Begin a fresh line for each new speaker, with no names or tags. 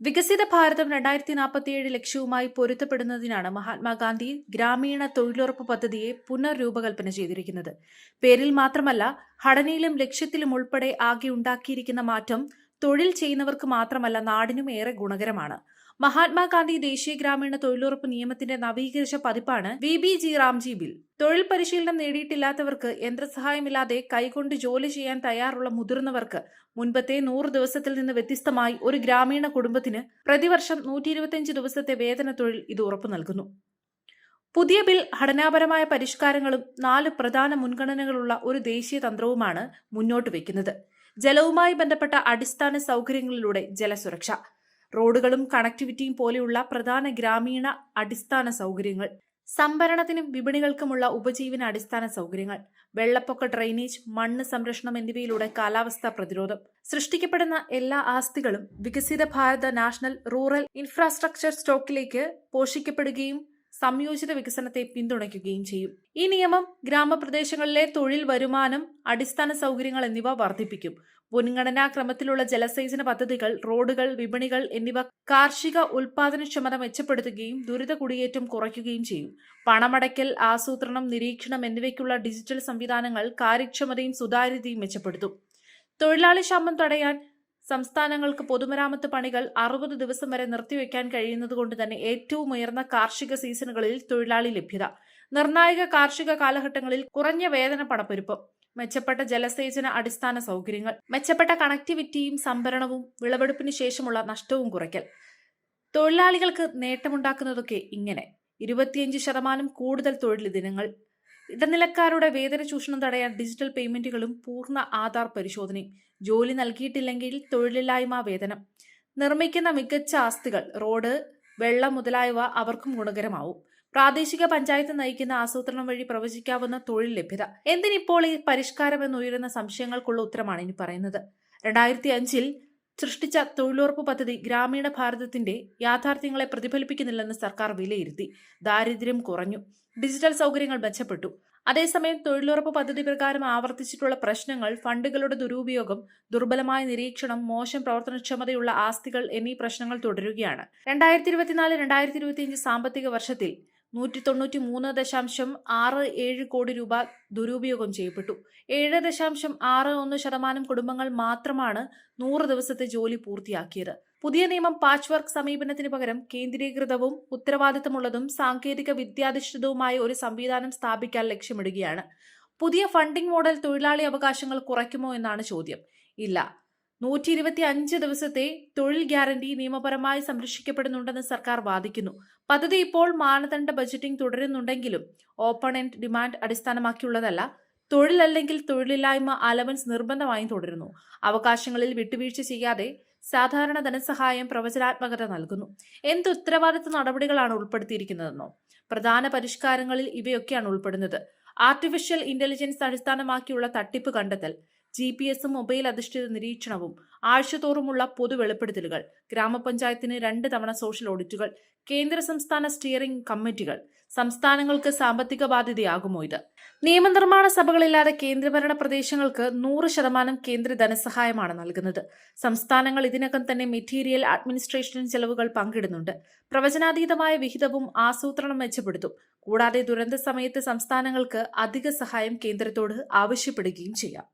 വികസിത ഭാരതം രണ്ടായിരത്തി നാൽപ്പത്തിയേഴ് ലക്ഷ്യവുമായി പൊരുത്തപ്പെടുന്നതിനാണ് മഹാത്മാഗാന്ധി ഗ്രാമീണ തൊഴിലുറപ്പ് പദ്ധതിയെ പുനർരൂപകൽപ്പന ചെയ്തിരിക്കുന്നത്. പേരിൽ മാത്രമല്ല ഘടനയിലും ലക്ഷ്യത്തിലും ഉൾപ്പെടെ ആകെ ഉണ്ടാക്കിയിരിക്കുന്ന മാറ്റം തൊഴിൽ ചെയ്യുന്നവർക്ക് മാത്രമല്ല നാടിനും ഏറെ ഗുണകരമാണ്. മഹാത്മാഗാന്ധി ദേശീയ ഗ്രാമീണ തൊഴിലുറപ്പ് നിയമത്തിന്റെ നവീകരിച്ച പതിപ്പാണ് V B G RAM G bill. തൊഴിൽ പരിശീലനം നേടിയിട്ടില്ലാത്തവർക്ക് യന്ത്രസഹായമില്ലാതെ കൈകൊണ്ട് ജോലി ചെയ്യാൻ തയ്യാറുള്ള മുതിർന്നവർക്ക് മുൻപത്തെ നൂറ് ദിവസത്തിൽ നിന്ന് വ്യത്യസ്തമായി ഒരു ഗ്രാമീണ കുടുംബത്തിന് പ്രതിവർഷം നൂറ്റി ഇരുപത്തിയഞ്ച് ദിവസത്തെ വേതന തൊഴിൽ ഇത് ഉറപ്പു നൽകുന്നു. പുതിയ ബിൽ ഘടനാപരമായ പരിഷ്കാരങ്ങളും നാല് പ്രധാന മുൻഗണനകളുള്ള ഒരു ദേശീയ തന്ത്രവുമാണ് മുന്നോട്ട് വയ്ക്കുന്നത് ജലവുമായി ബന്ധപ്പെട്ട അടിസ്ഥാന സൗകര്യങ്ങളിലൂടെ ജലസുരക്ഷ. റോഡുകളും കണക്ടിവിറ്റിയും പോലെയുള്ള പ്രധാന ഗ്രാമീണ അടിസ്ഥാന സൗകര്യങ്ങൾ. സംഭരണത്തിനും വിപണികൾക്കുമുള്ള ഉപജീവന അടിസ്ഥാന സൗകര്യങ്ങൾ. വെള്ളപ്പൊക്ക ഡ്രെയിനേജ് മണ്ണ് സംരക്ഷണം എന്നിവയിലൂടെ കാലാവസ്ഥാ പ്രതിരോധം. സൃഷ്ടിക്കപ്പെടുന്ന എല്ലാ ആസ്തികളും Viksit Bharat national rural infrastructure സ്റ്റോക്കിലേക്ക് പോഷിക്കപ്പെടുകയും സംയോജിത വികസനത്തെ പിന്തുണയ്ക്കുകയും ചെയ്യും. ഈ നിയമം ഗ്രാമപ്രദേശങ്ങളിലെ തൊഴിൽ വരുമാനം അടിസ്ഥാന സൗകര്യങ്ങൾ എന്നിവ വർദ്ധിപ്പിക്കും. മുൻഗണനാ ക്രമത്തിലുള്ള ജലസേചന പദ്ധതികൾ റോഡുകൾ വിപണികൾ എന്നിവ കാർഷിക ഉൽപാദനക്ഷമത മെച്ചപ്പെടുത്തുകയും ദുരിത കുടിയേറ്റം കുറയ്ക്കുകയും ചെയ്യും. പണമടയ്ക്കൽ ആസൂത്രണം നിരീക്ഷണം എന്നിവയ്ക്കുള്ള ഡിജിറ്റൽ സംവിധാനങ്ങൾ കാര്യക്ഷമതയും സുതാര്യതയും മെച്ചപ്പെടുത്തും. തൊഴിലാളി ക്ഷാമം തടയാൻ സംസ്ഥാനങ്ങൾക്ക് പൊതുമരാമത്ത് പണികൾ അറുപത് ദിവസം വരെ നിർത്തിവെക്കാൻ കഴിയുന്നതുകൊണ്ട് തന്നെ ഏറ്റവും ഉയർന്ന കാർഷിക സീസണുകളിൽ തൊഴിലാളി ലഭ്യത. നിർണായക കാർഷിക കാലഘട്ടങ്ങളിൽ കുറഞ്ഞ വേതന പണപ്പെരുപ്പം. മെച്ചപ്പെട്ട ജലസേചന അടിസ്ഥാന സൗകര്യങ്ങൾ. മെച്ചപ്പെട്ട കണക്ടിവിറ്റിയും സംഭരണവും വിളവെടുപ്പിന് ശേഷമുള്ള നഷ്ടവും കുറയ്ക്കൽ. തൊഴിലാളികൾക്ക് നേട്ടമുണ്ടാക്കുന്നതൊക്കെ ഇങ്ങനെ. ഇരുപത്തിയഞ്ച് ശതമാനം കൂടുതൽ തൊഴിൽ ദിനങ്ങൾ ഇടനിലക്കാരുടെ വേതന ചൂഷണം തടയാൻ ഡിജിറ്റൽ പേയ്മെന്റുകളും പൂർണ ആധാർ പരിശോധനയും. ജോലി നൽകിയിട്ടില്ലെങ്കിൽ തൊഴിലില്ലായ്മ വേതനം. നിർമ്മിക്കുന്ന മികച്ച ആസ്തികൾ റോഡ് വെള്ളം മുതലായവ അവർക്കും ഗുണകരമാവും. പ്രാദേശിക പഞ്ചായത്ത് നയിക്കുന്ന ആസൂത്രണം വഴി പ്രവചിക്കാവുന്ന തൊഴിൽ ലഭ്യത. എന്തിനിപ്പോൾ ഈ പരിഷ്കാരം എന്നുയരുന്ന സംശയങ്ങൾക്കുള്ള ഉത്തരമാണ് ഇനി പറയുന്നത്. രണ്ടായിരത്തി അഞ്ചിൽ സൃഷ്ടിച്ച തൊഴിലുറപ്പ് പദ്ധതി ഗ്രാമീണ ഭാരതത്തിന്റെ യാഥാർത്ഥ്യങ്ങളെ പ്രതിഫലിപ്പിക്കുന്നില്ലെന്ന് സർക്കാർ വിലയിരുത്തി. ദാരിദ്ര്യം കുറഞ്ഞു. ഡിജിറ്റൽ സൗകര്യങ്ങൾ മെച്ചപ്പെട്ടു അതേസമയം തൊഴിലുറപ്പ് പദ്ധതി പ്രകാരം ആവർത്തിച്ചിട്ടുള്ള പ്രശ്നങ്ങൾ ഫണ്ടുകളുടെ ദുരുപയോഗം ദുർബലമായ നിരീക്ഷണം മോശം പ്രവർത്തനക്ഷമതയുള്ള ആസ്തികൾ എന്നീ പ്രശ്നങ്ങൾ തുടരുകയാണ്. രണ്ടായിരത്തി ഇരുപത്തിനാല് രണ്ടായിരത്തി ഇരുപത്തിയഞ്ച് സാമ്പത്തിക വർഷത്തിൽ നൂറ്റി തൊണ്ണൂറ്റി മൂന്ന് ദശാംശം ആറ് ഏഴ് കോടി രൂപ ദുരുപയോഗം ചെയ്യപ്പെട്ടു. ഏഴ് ദശാംശം ആറ് ഒന്ന് ശതമാനം കുടുംബങ്ങൾ മാത്രമാണ് നൂറ് ദിവസത്തെ ജോലി പൂർത്തിയാക്കിയത്. പുതിയ നിയമം പാച്ച് വർക്ക് സമീപനത്തിന് പകരം കേന്ദ്രീകൃതവും ഉത്തരവാദിത്തമുള്ളതും സാങ്കേതിക വിദ്യാധിഷ്ഠിതവുമായ ഒരു സംവിധാനം സ്ഥാപിക്കാൻ ലക്ഷ്യമിടുകയാണ്. പുതിയ ഫണ്ടിംഗ് മോഡൽ തൊഴിലാളി അവകാശങ്ങൾ കുറയ്ക്കുമോ എന്നാണ് ചോദ്യം. ഇല്ല. നൂറ്റി ഇരുപത്തി അഞ്ച് ദിവസത്തെ തൊഴിൽ ഗ്യാരണ്ടി നിയമപരമായി സംരക്ഷിക്കപ്പെടുന്നുണ്ടെന്ന് സർക്കാർ വാദിക്കുന്നു. പദ്ധതി ഇപ്പോൾ മാനദണ്ഡ ബജറ്റിംഗ് തുടരുന്നുണ്ടെങ്കിലും ഓപ്പൺ ആൻഡ് ഡിമാൻഡ് അടിസ്ഥാനമാക്കിയുള്ളതല്ല. തൊഴിൽ അല്ലെങ്കിൽ തൊഴിലില്ലായ്മ അലവൻസ് നിർബന്ധമായും തുടരുന്നു. അവകാശങ്ങളിൽ വിട്ടുവീഴ്ച ചെയ്യാതെ സാധാരണ ധനസഹായം പ്രവചനാത്മകത നൽകുന്നു. എന്ത് ഉത്തരവാദിത്ത നടപടികളാണ് ഉൾപ്പെടുത്തിയിരിക്കുന്നതെന്നോ? പ്രധാന പരിഷ്കാരങ്ങളിൽ ഇവയൊക്കെയാണ് ഉൾപ്പെടുന്നത്. ആർട്ടിഫിഷ്യൽ ഇന്റലിജൻസ് അടിസ്ഥാനമാക്കിയുള്ള തട്ടിപ്പ് കണ്ടെത്തൽ. ജി പി എസും മൊബൈൽ അധിഷ്ഠിത നിരീക്ഷണവും ആഴ്ചതോറുമുള്ള പൊതു വെളിപ്പെടുത്തലുകൾ ഗ്രാമപഞ്ചായത്തിന് രണ്ട് തവണ സോഷ്യൽ ഓഡിറ്റുകൾ കേന്ദ്ര സംസ്ഥാന സ്റ്റിയറിംഗ് കമ്മിറ്റികൾ സംസ്ഥാനങ്ങൾക്ക് സാമ്പത്തിക ബാധ്യതയാകുമോ ഇത്? നിയമനിർമ്മാണ സഭകളില്ലാതെ കേന്ദ്രഭരണ പ്രദേശങ്ങൾക്ക് നൂറ് ശതമാനം കേന്ദ്ര ധനസഹായമാണ് നൽകുന്നത്. സംസ്ഥാനങ്ങൾ ഇതിനകം തന്നെ മെറ്റീരിയൽ അഡ്മിനിസ്ട്രേഷൻ ചെലവുകൾ പങ്കിടുന്നുണ്ട്. പ്രവചനാതീതമായ വിഹിതവും ആസൂത്രണം മെച്ചപ്പെടുത്തും. കൂടാതെ ദുരന്ത സമയത്ത് സംസ്ഥാനങ്ങൾക്ക് അധിക സഹായം കേന്ദ്രത്തോട് ആവശ്യപ്പെടുകയും ചെയ്യാം.